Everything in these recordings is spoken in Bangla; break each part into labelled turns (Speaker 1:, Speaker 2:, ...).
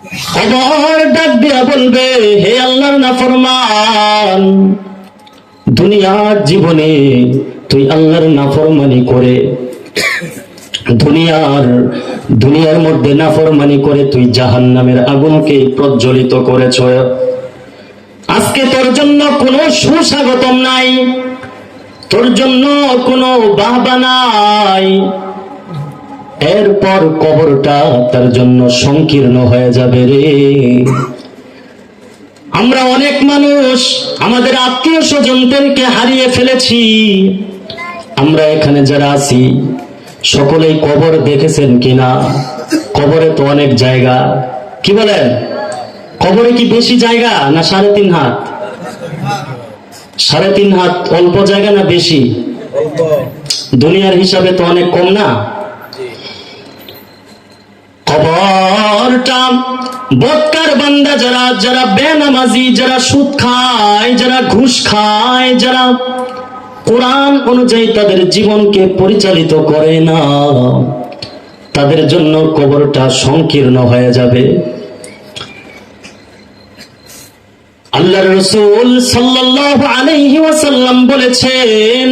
Speaker 1: কবর ডাক দিয়া বলবে, হে আল্লাহর নাফরমান দুনিয়ার জীবনে তুই আল্লাহর নাফরমানি করে, দুনিয়ার দুনিয়ার মধ্যে নাফরমানি করে তুই জাহান নামের আগুনকে প্রজ্বলিত করেছ। আজকে তোর জন্য কোনো সুস্বাগতম নাই, তোর জন্য কোনো বাহবা নাই। এরপর কবরটা তার জন্য সংকীর্ণ হয়ে যাবে রে। আমরা অনেক মানুষ, আমাদের আত্মীয় স্বজনদেরকে হারিয়ে ফেলেছি। আমরা এখানে যারা আছি, সকলেই কবর দেখেছেন কিনা? কবরে তো অনেক জায়গা। কি বলেন? কবরে কি বেশি জায়গা না সাড়ে তিন হাত? সাড়ে তিন হাত অল্প জায়গা না বেশি? দুনিয়ার হিসাবে তো অনেক কম না? কবরটা বৎকার বান্দা যারা যারা বেনামাজি, যারা সুদ খায়, যারা ঘুষ খায়, যারা কোরআন অনুযায়ী তাদের জীবনকে পরিচালিত করে না, তাদের জন্য কবরটা সংকীর্ণ হয়ে যাবে। আল্লাহ রসুল আলাইহি ওয়াসাল্লাম বলেছেন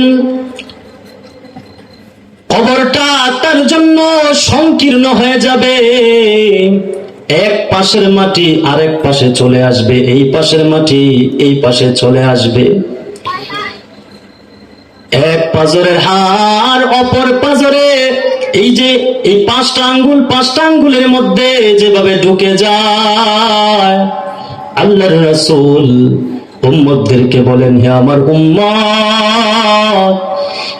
Speaker 1: তার জন্য সংকীর্ণ হয়ে যাবে। এক পাশের মাটি আরেক পাশে চলে আসবে। এই পাশের মাটি এই পাশে চলে আসবে। এক পাজরের হার অপর পাজরে এই যে এই পাঁচটা আঙ্গুল, পাঁচটা আঙ্গুলের মধ্যে যেভাবে ঢুকে যায়, আল্লাহর রাসূল উম্মতদেরকে বলেন, হে আমার উম্মত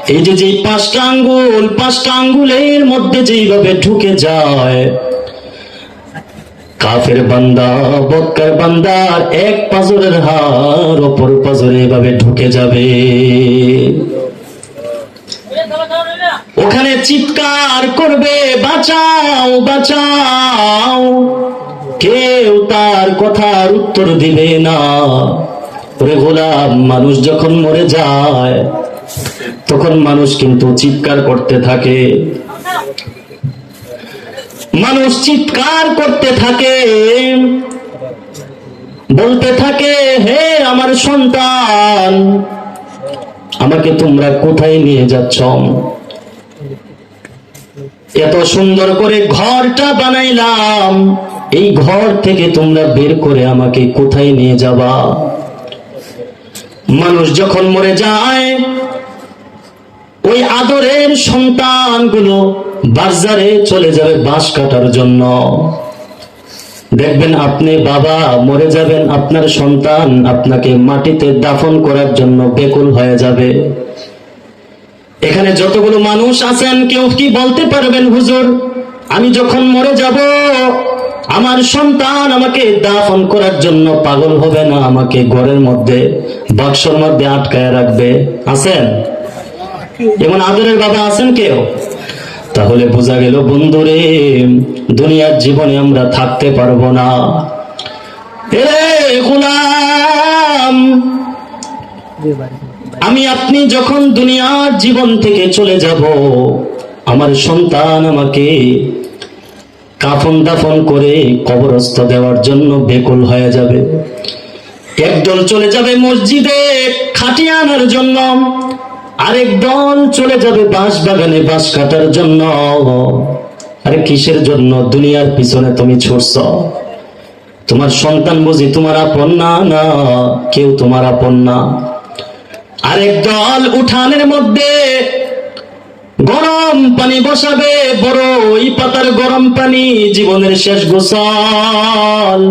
Speaker 1: এই যে যে পাঁচটা আঙ্গুল, পাঁচটা আঙ্গুলের মধ্যে যেইভাবে ঢুকে যায়, কাফের বান্দা, বক্কার বান্দার এক পাজরের হার অপর পাজরে এভাবে ঢুকে যাবে। ওখানে চিৎকার করবে, বাঁচাও বাঁচাও। কেউ তার কথার উত্তর দিবে না। ওরে গোলাম, মানুষ যখন মরে যায় তখন মানুষ কিন্তু চিৎকার করতে থাকে। মানুষ চিৎকার করতে থাকে। বলতে থাকে, হে আমার সন্তান, আমাকে তোমরা কোথায় নিয়ে যাচ্ছ? এত সুন্দর করে ঘরটা বানাইলাম। এই ঘর থেকে তোমরা বের করে আমাকে কোথায় নিয়ে যাবা? মানুষ যখন মরে যায় ওই আদরের সন্তানগুলো বাজারে চলে যাবে বাঁশ কাটার জন্য। দেখবেন আপনি বাবা মরে যাবেন, আপনার সন্তান আপনাকে মাটিতে দাফন করার জন্য বেকুল হয়ে যাবে। এখানে যতগুলো মানুষ আছেন, কেউ কি বলতে পারবেন, হুজুর? আমি যখন মরে যাব, আমার সন্তান আমাকে দাফন করার জন্য পাগল হবে না, আমাকে ঘরের মধ্যে বাক্সর মধ্যে আটকায় রাখবে। আছেন? এমন আদরের বাবা আছেন কেউ? তাহলে বোঝা গেল, বন্ধুরে, দুনিয়ার জীবনে আমরা থাকতে পারব না। আমি আপনি যখন দুনিয়ার জীবন থেকে চলে যাব, আমার সন্তান আমাকে কাফন দাফন করে কবরস্থ দেওয়ার জন্য বেকুল হয়ে যাবে। একদল চলে যাবে মসজিদে খাটিয়ে আনার জন্য। আরেক দল চলে যাবে বাঁশ বাগানে বাঁশ কাটার জন্য। আরে কিসের জন্য? দুনিয়ার পিছনে তুমি ছুটছ। তোমার সন্তান বুঝি তোমার আপন না? না, কেউ তোমার আপন না। আরেক দল উঠানের মধ্যে গরম পানি বসাবে, বড় ওই পাতার গরম পানি জীবনের শেষ গোসল।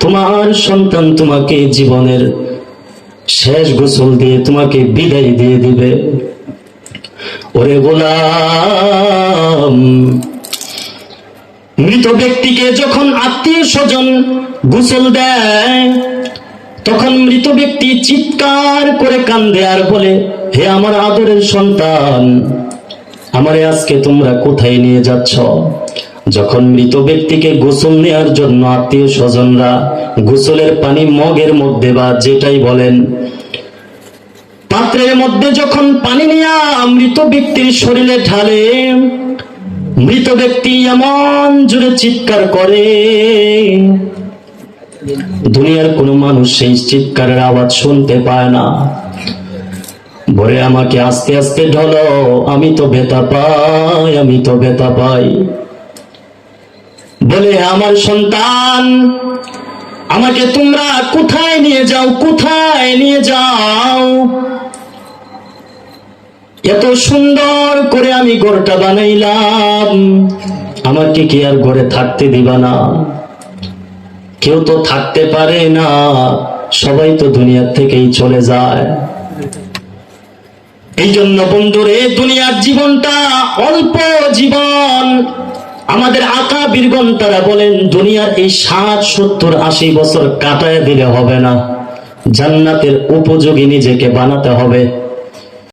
Speaker 1: তোমার সন্তান তোমাকে জীবনের শেষ গোসল দিয়ে তোমাকে বিদায় দিয়ে দিবে। ওরে গোলাম, মৃত ব্যক্তিকে যখন আত্মীয় স্বজন গোসল দেয়, তখন মৃত ব্যক্তি চিৎকার করে কান্দে আর বলে, হে আমার আদরের সন্তান, আমারে আজকে তোমরা কোথায় নিয়ে যাচ্ছ? যখন মৃত ব্যক্তিকে গোসল নেওয়ার জন্য আত্মীয় স্বজনরা গোসলের পানি মগের মধ্যে বা যেটাই বলেন, পাত্রের মধ্যে যখন পানি নেয়া মৃত ব্যক্তির শরীরে ঢালে, মৃত ব্যক্তি এমন জোরে চিৎকার করে, দুনিয়ার কোনো মানুষ সেই চিৎকারের আওয়াজ শুনতে পায় না। ভরে আমাকে আস্তে আস্তে ঢলো, আমি তো বেতা পাই, আমি তো বেতা পাই। বলে, আমার সন্তান, আমাকে তোমরা কোথায় নিয়ে যাও, কোথায় নিয়ে যাও? এত সুন্দর করে আমি ঘরটা বানাইলাম। আমাকে কি আর ঘরে থাকতে দিবা না? কেউ তো থাকতে পারে না। সবাই তো দুনিয়ার থেকেই চলে যায়। এই জন্য বন্ধুরে, দুনিয়ার জীবনটা অল্প জীবন আমাদের আকা বীরগণ তারা বলেন, দুনিয়ার এই ষাট, সত্তর, আশি বছর কাটায় দিলে হবে না। জান্নাতের উপযোগী নিজেকে বানাতে হবে।